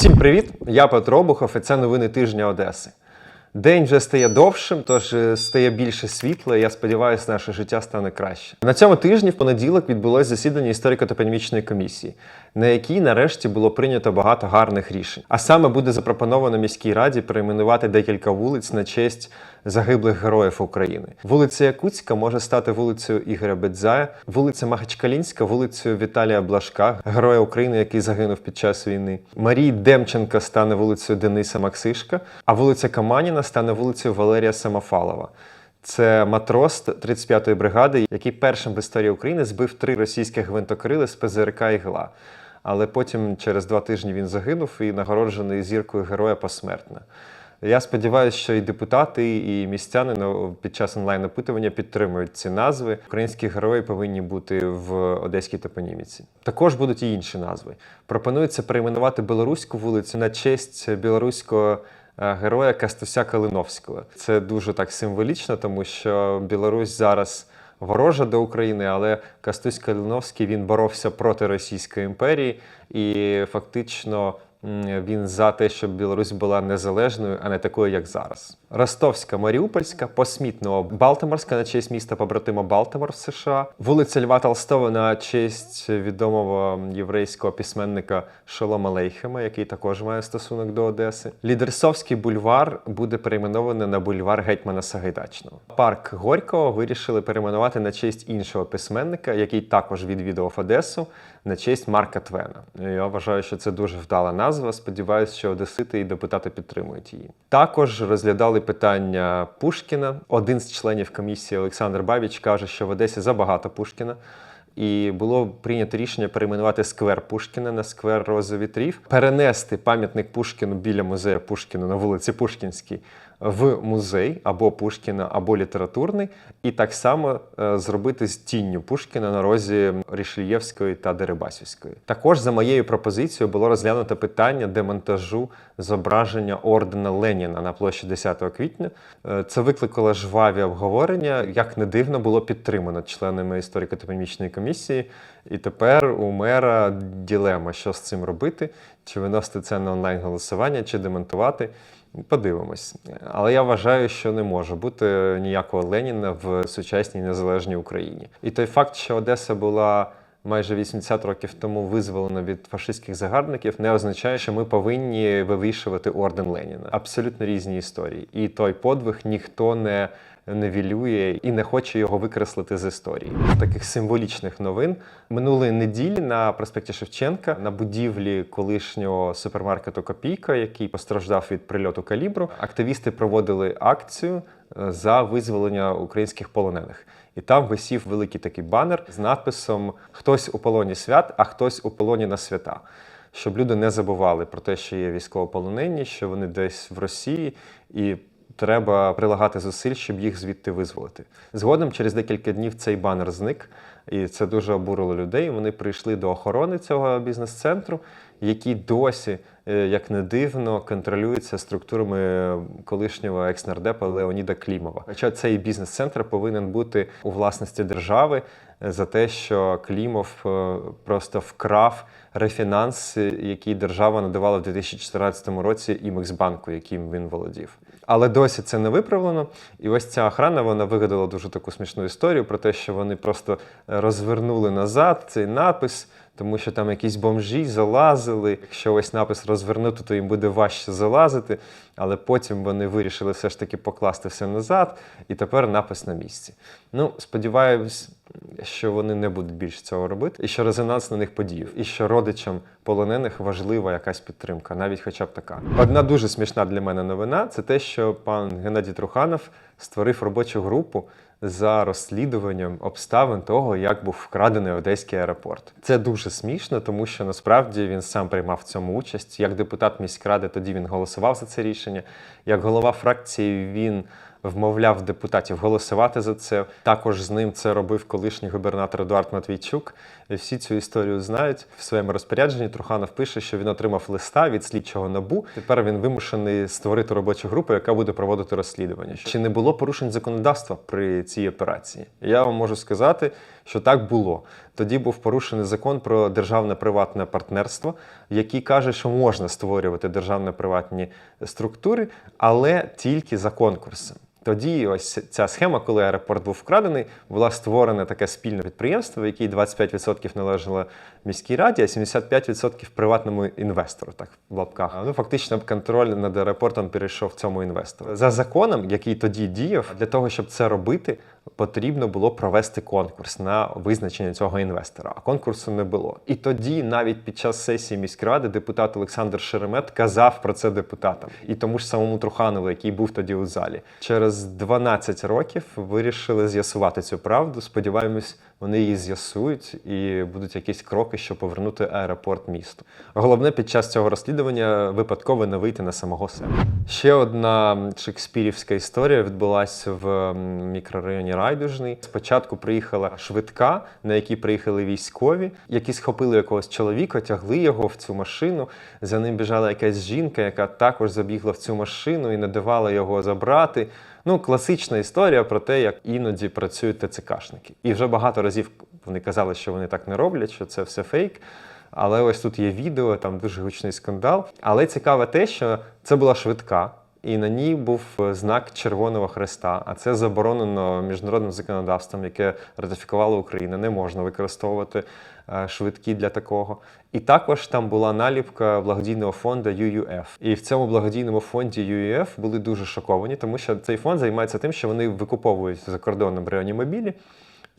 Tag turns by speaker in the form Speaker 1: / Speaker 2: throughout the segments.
Speaker 1: Всім привіт! Я Петро Бухов і це новини тижня Одеси. День вже стає довшим, тож е, стає більше світла. і Я сподіваюся, наше життя стане краще. На цьому тижні в понеділок відбулось засідання історико-топонімічної комісії, на якій нарешті було прийнято багато гарних рішень. А саме буде запропоновано міській раді перейменувати декілька вулиць на честь загиблих героїв України. Вулиця Якутська може стати вулицею Ігоря Бедзая, вулиця Махачкалінська, вулицею Віталія Блашка, героя України, який загинув під час війни. Марії Демченка стане вулицею Дениса Максишка, а вулиця Каманіна стане вулицею Валерія Самофалова. Це матрос 35-ї бригади, який першим в історії України збив три російських гвинтокрили з ПЗРК «Ігла». Але потім через два тижні він загинув і нагороджений зіркою героя посмертно. Я сподіваюся, що і депутати, і містяни на- під час онлайн-опитування підтримують ці назви. Українські герої повинні бути в одеській топоніміці. Також будуть і інші назви. Пропонується перейменувати білоруську вулицю на честь білоруського героя Кастуся Калиновського. Це дуже так символічно, тому що Білорусь зараз ворожа до України, але Кастусь Калиновський він боровся проти Російської імперії і фактично. Він за те, щоб Білорусь була незалежною, а не такою, як зараз. Ростовська, Маріупольська, посмітного Балтиморська на честь міста побратима Балтимор в США, вулиця Льва Толстого на честь відомого єврейського письменника Шолома Лейхема, який також має стосунок до Одеси. Лідерсовський бульвар буде перейменований на бульвар Гетьмана Сагайдачного. Парк Горького вирішили перейменувати на честь іншого письменника, який також відвідував Одесу, на честь Марка Твена. Я вважаю, що це дуже вдала назва. Сподіваюся, що одесити і депутати підтримують її. Також розглядали питання Пушкіна. Один з членів комісії Олександр Бабіч каже, що в Одесі забагато Пушкіна. І було прийнято рішення перейменувати сквер Пушкіна на сквер Рози Вітрів, перенести пам'ятник Пушкіну біля музею Пушкіна на вулиці Пушкінській в музей або Пушкіна, або літературний, і так само е, зробити з тінню Пушкіна на розі Рішельєвської та Дерибасівської. Також за моєю пропозицією було розглянуто питання демонтажу зображення ордена Леніна на площі 10 квітня. Е, Це викликало жваві обговорення. Як не дивно, було підтримано членами історико-топонімічної комісії. І тепер у мера ділема, що з цим робити, чи виносити це на онлайн голосування, чи демонтувати. Подивимось. Але я вважаю, що не може бути ніякого Леніна в сучасній незалежній Україні. І той факт, що Одеса була майже 80 років тому визволена від фашистських загарбників, не означає, що ми повинні вивішувати орден Леніна. Абсолютно різні історії. І той подвиг ніхто не невілює і не хоче його викреслити з історії. Таких символічних новин минулої неділі на проспекті Шевченка на будівлі колишнього супермаркету Копійка, який постраждав від прильоту калібру, активісти проводили акцію е, за визволення українських полонених. І там висів великий такий банер з надписом Хтось у полоні свят, а хтось у полоні на свята. Щоб люди не забували про те, що є військовополонені, що вони десь в Росії, і треба прилагати зусиль, щоб їх звідти визволити. Згодом, через декілька днів, цей банер зник, і це дуже обурило людей. Вони прийшли до охорони цього бізнес-центру, який досі, е, як не дивно, контролюється структурами колишнього екснардепа Леоніда Клімова. Хоча цей бізнес-центр повинен бути у власності держави е, за те, що Клімов е, просто вкрав рефінанс, який держава надавала в 2014 році Імексбанку, яким він володів. Але досі це не виправлено. І ось ця охрана вона вигадала дуже таку смішну історію про те, що вони просто е, розвернули назад цей напис, тому що там якісь бомжі залазили. Якщо ось напис розвернути, то їм буде важче залазити. Але потім вони вирішили все ж таки покласти все назад, і тепер напис на місці. Ну, сподіваюсь, що вони не будуть більше цього робити, і що резонанс на них подіяв, і що родичам полонених важлива якась підтримка, навіть хоча б така. Одна дуже смішна для мене новина це те, що пан Геннадій Труханов створив робочу групу за розслідуванням обставин того, як був вкрадений одеський аеропорт. Це дуже смішно, тому що насправді він сам приймав в цьому участь. Як депутат міськради, тоді він голосував за це рішення. Як голова фракції він вмовляв депутатів голосувати за це. Також з ним це робив колишній губернатор Едуард Матвійчук. Всі цю історію знають. В своєму розпорядженні Труханов пише, що він отримав листа від слідчого набу. Тепер він вимушений створити робочу групу, яка буде проводити розслідування. Чи не було порушень законодавства при цій операції? Я вам можу сказати, що так було. Тоді був порушений закон про державне приватне партнерство, який каже, що можна створювати державно приватні структури, але тільки за конкурсом. Тоді ось ця схема, коли аеропорт був вкрадений, була створена таке спільне підприємство, в якій 25% належало міській раді, а 75% приватному інвестору, так в лапках. Ну фактично контроль над аеропортом перейшов цьому інвестору. За законом, який тоді діяв, для того, щоб це робити, потрібно було провести конкурс на визначення цього інвестора. А конкурсу не було. І тоді, навіть під час сесії міськради, депутат Олександр Шеремет казав про це депутатам і тому ж самому Труханову, який був тоді у залі. Через 12 років вирішили з'ясувати цю правду. Сподіваємось, вони її з'ясують і будуть якісь кроки, щоб повернути аеропорт місту. Головне під час цього розслідування випадково не вийти на самого себе. Ще одна шекспірівська історія відбулася в мікрорайоні Райдужний. Спочатку приїхала швидка, на якій приїхали військові, які схопили якогось чоловіка, тягли його в цю машину. За ним біжала якась жінка, яка також забігла в цю машину і не давала його забрати. Ну, класична історія про те, як іноді працюють ТЦКшники. І вже багато разів вони казали, що вони так не роблять, що це все фейк. Але ось тут є відео, там дуже гучний скандал. Але цікаве те, що це була швидка, і на ній був е, знак Червоного Хреста. А це заборонено міжнародним законодавством, яке ратифікувала Україна. Не можна використовувати е, швидкі для такого. І також там була наліпка благодійного фонду UUF. І в цьому благодійному фонді UUF були дуже шоковані, тому що цей фонд займається тим, що вони викуповують за кордоном реанімобілі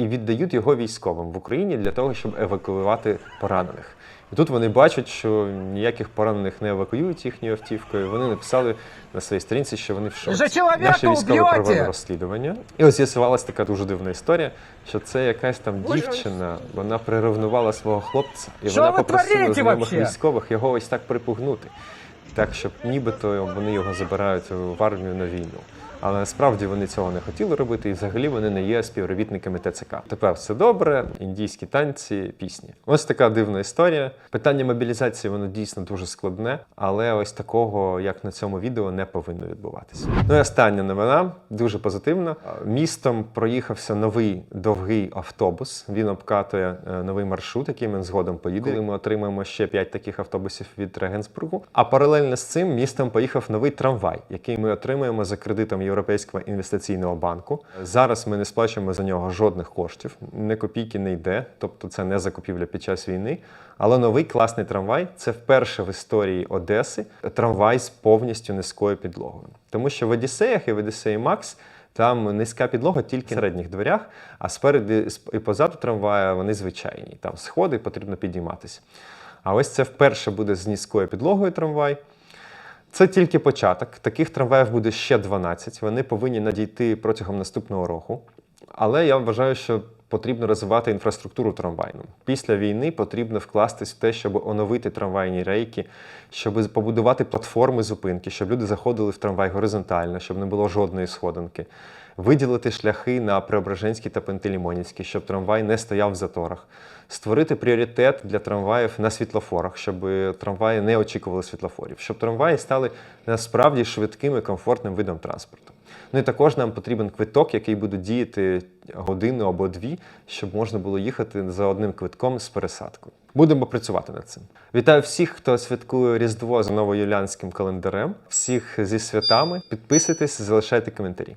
Speaker 1: і віддають його військовим в Україні для того, щоб евакуювати поранених. І тут вони бачать, що ніяких поранених не евакуюють їхньою автівкою. Вони написали на своїй сторінці, що вони в шоці. Військові
Speaker 2: вб'єте!
Speaker 1: провели розслідування. І ось з'ясувалася така дуже дивна історія, що це якась там дівчина, вона приревнувала свого хлопця, і
Speaker 2: Що
Speaker 1: вона попросила знайомих військових його ось так припугнути. Так, щоб нібито вони його забирають в армію на війну. Але насправді вони цього не хотіли робити, і взагалі вони не є співробітниками ТЦК. Тепер все добре, індійські танці, пісні. Ось така дивна історія. Питання мобілізації воно дійсно дуже складне, але ось такого, як на цьому відео, не повинно відбуватися. Ну і остання новина дуже позитивна. Містом проїхався новий довгий автобус. Він обкатує е, новий маршрут, який ми згодом поїде. Коли ми отримаємо ще 5 таких автобусів від Регенсбургу. А паралельно з цим містом поїхав новий трамвай, який ми отримуємо за кредитом Європейського інвестиційного банку. Зараз ми не сплачуємо за нього жодних коштів, не копійки не йде, тобто це не закупівля під час війни. Але новий класний трамвай це вперше в історії Одеси трамвай з повністю низькою підлогою. Тому що в Одіссеях і в Одіссеї Макс там низька підлога тільки на середніх дверях, а спереду і позаду трамвая вони звичайні. Там сходи потрібно підійматися. А ось це вперше буде з низькою підлогою трамвай. Це тільки початок. Таких трамваїв буде ще 12. Вони повинні надійти протягом наступного року. Але я вважаю, що потрібно розвивати інфраструктуру трамвайну. Після війни потрібно вкластись в те, щоб оновити трамвайні рейки, щоб побудувати платформи зупинки, щоб люди заходили в трамвай горизонтально, щоб не було жодної сходинки. Виділити шляхи на Преображенський та Пантелеймонівський, щоб трамвай не стояв в заторах. Створити пріоритет для трамваїв на світлофорах, щоб трамваї не очікували світлофорів, щоб трамваї стали насправді швидким і комфортним видом транспорту. Ну і також нам потрібен квиток, який буде діяти годину або дві, щоб можна було їхати за одним квитком з пересадкою. Будемо працювати над цим. Вітаю всіх, хто святкує Різдво за новоюлянським календарем. Всіх зі святами. Підписуйтесь, залишайте коментарі.